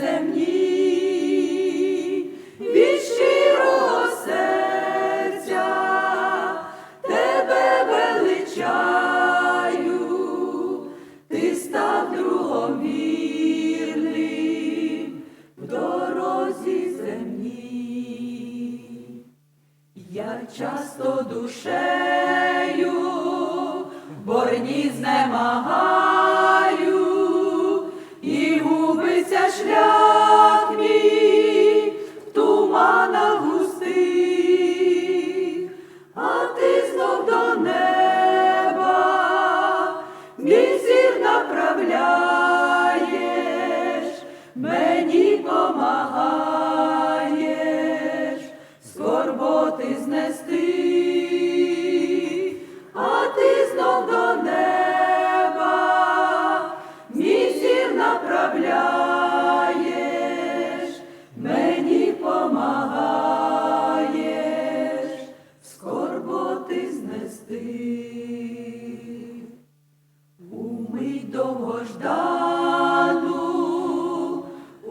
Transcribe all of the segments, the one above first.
земні, від щирого серця тебе величаю, ти став другом в дорозі земній. Я часто душею борні знемагаю, помагаєш, скорботи знести, а ти знов до неба, мій зір направляєш, мені помагаєш, скорботи знести. Умить довгождану,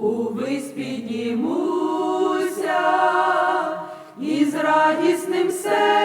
увись піднімуся, і з радісним серцем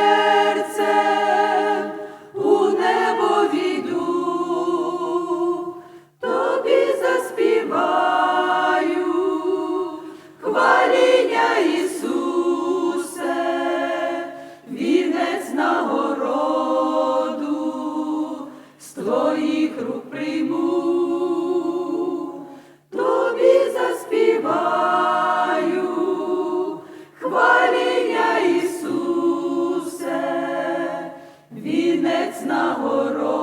небесна.